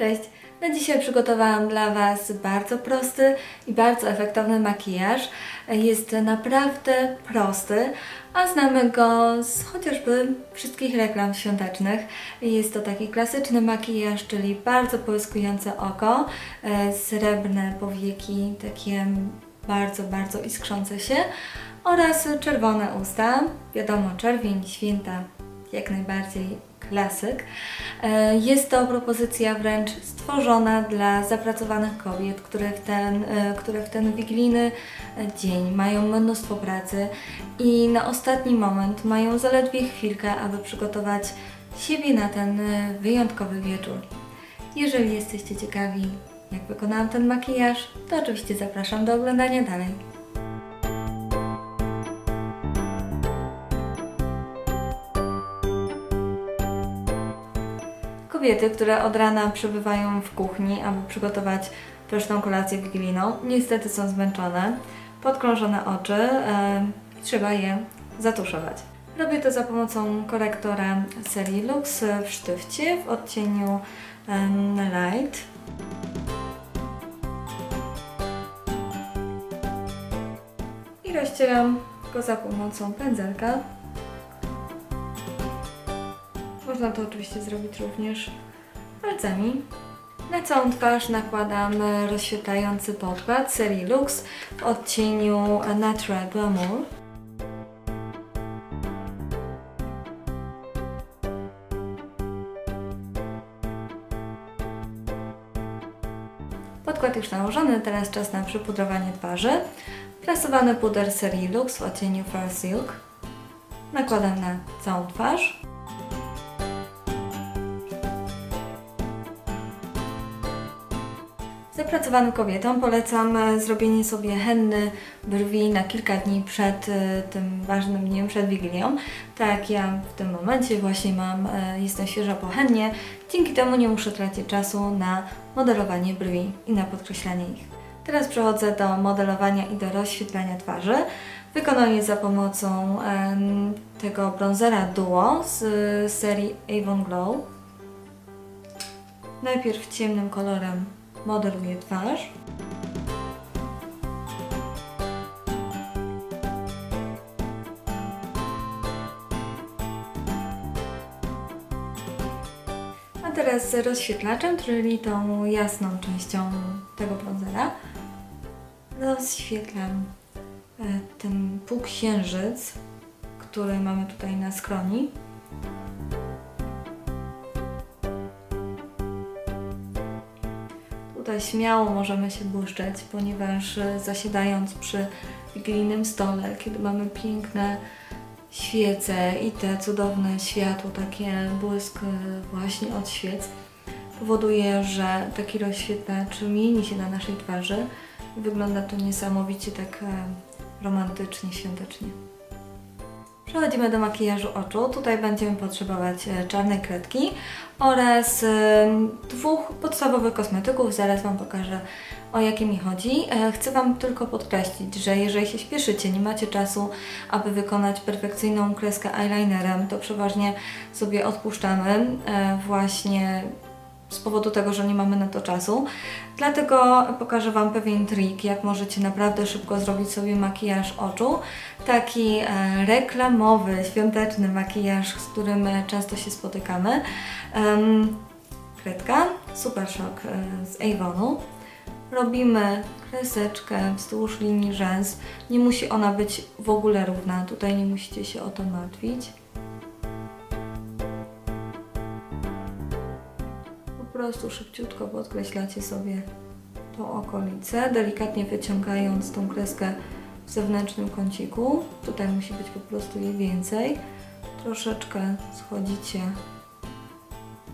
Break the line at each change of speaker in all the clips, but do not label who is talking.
Cześć! Na dzisiaj przygotowałam dla Was bardzo prosty i bardzo efektowny makijaż. Jest naprawdę prosty, a znamy go z chociażby wszystkich reklam świątecznych. Jest to taki klasyczny makijaż, czyli bardzo połyskujące oko, e, srebrne powieki, takie bardzo, bardzo iskrzące się oraz czerwone usta. Wiadomo, czerwień, święta, jak najbardziej klasyk. E, jest to propozycja wręcz stworzona dla zapracowanych kobiet, które w ten, e, które w ten wigilijny dzień mają mnóstwo pracy i na ostatni moment mają zaledwie chwilkę, aby przygotować siebie na ten e, wyjątkowy wieczór. Jeżeli jesteście ciekawi, jak wykonałam ten makijaż, to oczywiście zapraszam do oglądania dalej. Kobiety, które od rana przebywają w kuchni, aby przygotować pyszną kolację wigilijną, niestety są zmęczone, podkrążone oczy e, i trzeba je zatuszować. Robię to za pomocą korektora serii Lux w sztywcie w odcieniu Light. I rozcieram go za pomocą pędzelka. Można to oczywiście zrobić również palcami. Na całą twarz nakładam rozświetlający podkład serii Lux w odcieniu Natural Glamour. Podkład już nałożony, teraz czas na przypudrowanie twarzy. Plasowany puder serii Lux w odcieniu Fur Silk. Nakładam na całą twarz. Zapracowanym kobietom polecam e, zrobienie sobie henny brwi na kilka dni przed e, tym ważnym dniem, przed Wigilią. Tak ja w tym momencie właśnie mam, e, jestem świeża po hennie, dzięki temu nie muszę tracić czasu na modelowanie brwi i na podkreślanie ich. Teraz przechodzę do modelowania i do rozświetlania twarzy. Wykonuję za pomocą tego bronzera Duo z serii Avon Glow. Najpierw ciemnym kolorem modeluję twarz. A teraz rozświetlaczem, czyli tą jasną częścią tego bronzera, rozświetlam e, ten półksiężyc, który mamy tutaj na skroni. Śmiało możemy się błyszczeć, ponieważ e, zasiadając przy wigilijnym stole, kiedy mamy piękne świece i te cudowne światło, takie błysk e, właśnie od świec, powoduje, że taki rozświetlacz mieni się na naszej twarzy wygląda to niesamowicie tak e, romantycznie, świątecznie. Przechodzimy do makijażu oczu. Tutaj będziemy potrzebować e, czarnej kredki oraz e, dwóch podstawowych kosmetyków. Zaraz Wam pokażę o jakie mi chodzi. E, chcę Wam tylko podkreślić, że jeżeli się śpieszycie, nie macie czasu, aby wykonać perfekcyjną kreskę eyelinerem, to przeważnie sobie odpuszczamy właśnie z powodu tego, że nie mamy na to czasu. Dlatego pokażę Wam pewien trik, jak możecie naprawdę szybko zrobić sobie makijaż oczu. Taki e, reklamowy, świąteczny makijaż, z którym często się spotykamy. Kredka Super Shock e, z Avonu. Robimy kreseczkę wzdłuż linii rzęs. Nie musi ona być w ogóle równa, tutaj nie musicie się o to martwić. Prostu szybciutko podkreślacie sobie tą okolicę, delikatnie wyciągając tą kreskę w zewnętrznym kąciku. Tutaj musi być po prostu jej więcej. Troszeczkę schodzicie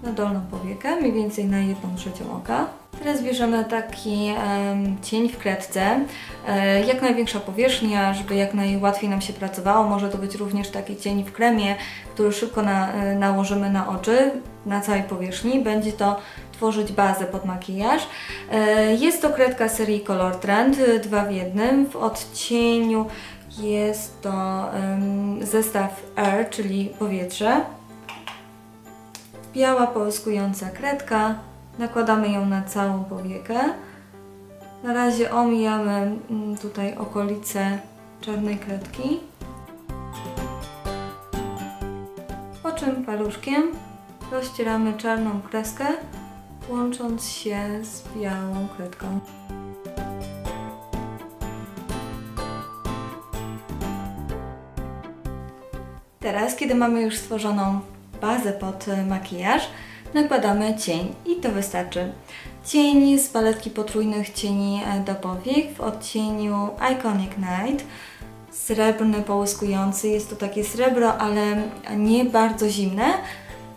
na dolną powiekę, mniej więcej na jedną trzecią oka. Teraz bierzemy taki um, cień w kredce, e, jak największa powierzchnia, żeby jak najłatwiej nam się pracowało. Może to być również taki cień w kremie, który szybko na, e, nałożymy na oczy, na całej powierzchni. Będzie to tworzyć bazę pod makijaż. E, jest to kredka serii Color Trend, dwa w jednym. W odcieniu jest to zestaw Air, czyli powietrze. Biała połyskująca kredka nakładamy ją na całą powiekę. Na razie omijamy mm, tutaj okolice czarnej kredki. Po czym paluszkiem rozcieramy czarną kreskę, łącząc się z białą kredką. Teraz, kiedy mamy już stworzoną bazę pod makijaż, nakładamy cień i to wystarczy. Cień z paletki potrójnych cieni do powiek w odcieniu Iconic Night. Srebrny, połyskujący. Jest to takie srebro, ale nie bardzo zimne,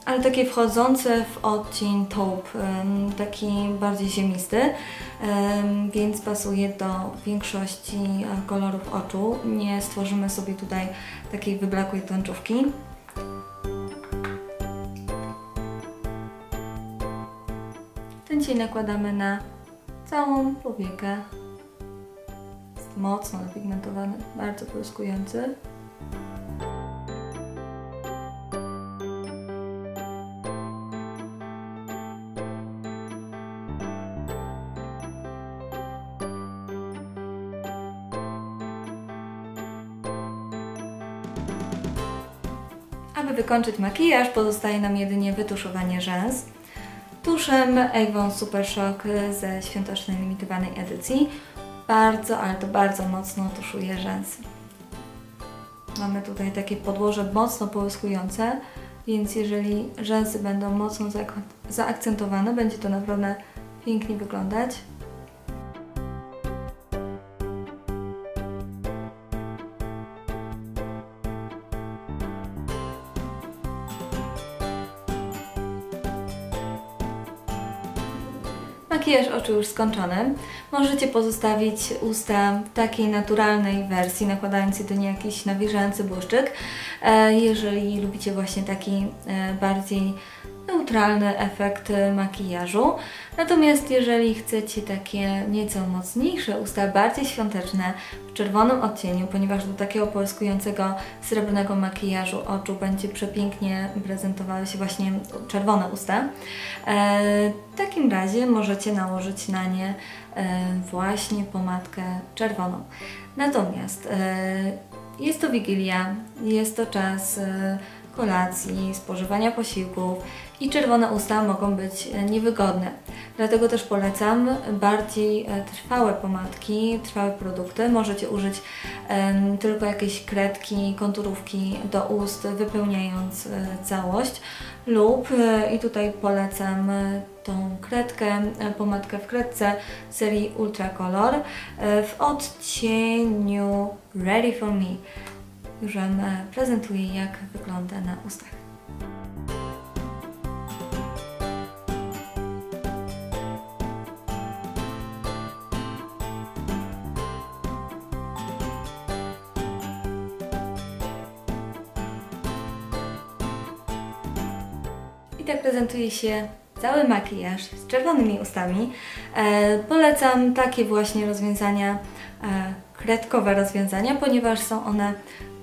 ale takie wchodzące w odcień taupe, taki bardziej ziemisty, więc pasuje do większości kolorów oczu. Nie stworzymy sobie tutaj takiej wyblakłej tęczówki. Ten cień nakładamy na całą powiekę. Jest mocno napigmentowany, bardzo błyskujący. Aby wykończyć makijaż, pozostaje nam jedynie wytuszowanie rzęs. Tuszem Avon Super Shock ze świątecznej limitowanej edycji. Bardzo, ale to bardzo mocno tuszuje rzęsy. Mamy tutaj takie podłoże mocno połyskujące, więc jeżeli rzęsy będą mocno zaakcentowane, będzie to naprawdę pięknie wyglądać. Makijaż oczu już skończony. Możecie pozostawić usta w takiej naturalnej wersji, nakładając jedynie jakiś nawilżający błyszczyk. E, jeżeli lubicie właśnie taki e, bardziej neutralny efekt makijażu. Natomiast jeżeli chcecie takie nieco mocniejsze usta, bardziej świąteczne, w czerwonym odcieniu, ponieważ do takiego połyskującego srebrnego makijażu oczu będzie przepięknie prezentowały się właśnie czerwone usta, e, w takim razie możecie nałożyć na nie e, właśnie pomadkę czerwoną. Natomiast e, jest to Wigilia, jest to czas e, kolacji, spożywania posiłków i czerwone usta mogą być e, niewygodne. Dlatego też polecam bardziej e, trwałe pomadki, trwałe produkty. Możecie użyć um, tylko jakieś kredki, konturówki do ust, wypełniając e, całość lub, i tutaj polecam tą kredkę, pomadkę w kredce serii Ultra Color w odcieniu Ready For Me. Już Wam prezentuję jak wygląda na ustach. tak prezentuje się cały makijaż z czerwonymi ustami. E, polecam takie właśnie rozwiązania, e, kredkowe rozwiązania, ponieważ są one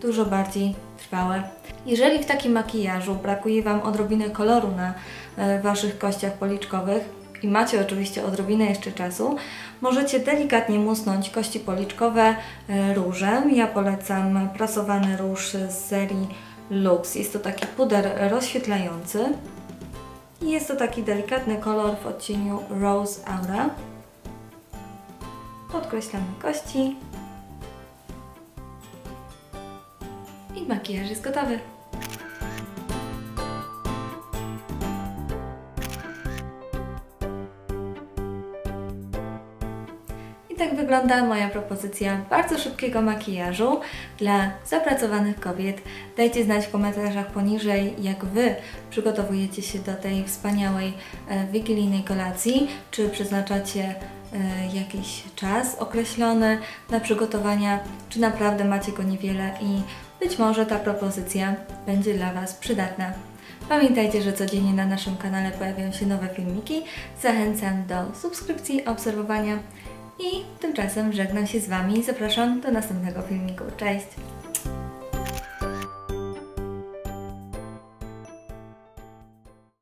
dużo bardziej trwałe. Jeżeli w takim makijażu brakuje Wam odrobiny koloru na e, Waszych kościach policzkowych i macie oczywiście odrobinę jeszcze czasu, możecie delikatnie musnąć kości policzkowe e, różem. Ja polecam prasowany róż z serii Lux. Jest to taki puder rozświetlający. I jest to taki delikatny kolor w odcieniu Rose Aura. Podkreślamy kości. I makijaż jest gotowy. I tak wygląda moja propozycja bardzo szybkiego makijażu dla zapracowanych kobiet. Dajcie znać w komentarzach poniżej, jak Wy przygotowujecie się do tej wspaniałej e, wigilijnej kolacji, czy przeznaczacie e, jakiś czas określony na przygotowania, czy naprawdę macie go niewiele i być może ta propozycja będzie dla Was przydatna. Pamiętajcie, że codziennie na naszym kanale pojawiają się nowe filmiki. Zachęcam do subskrypcji, obserwowania i tymczasem żegnam się z Wami i zapraszam do następnego filmiku. Cześć!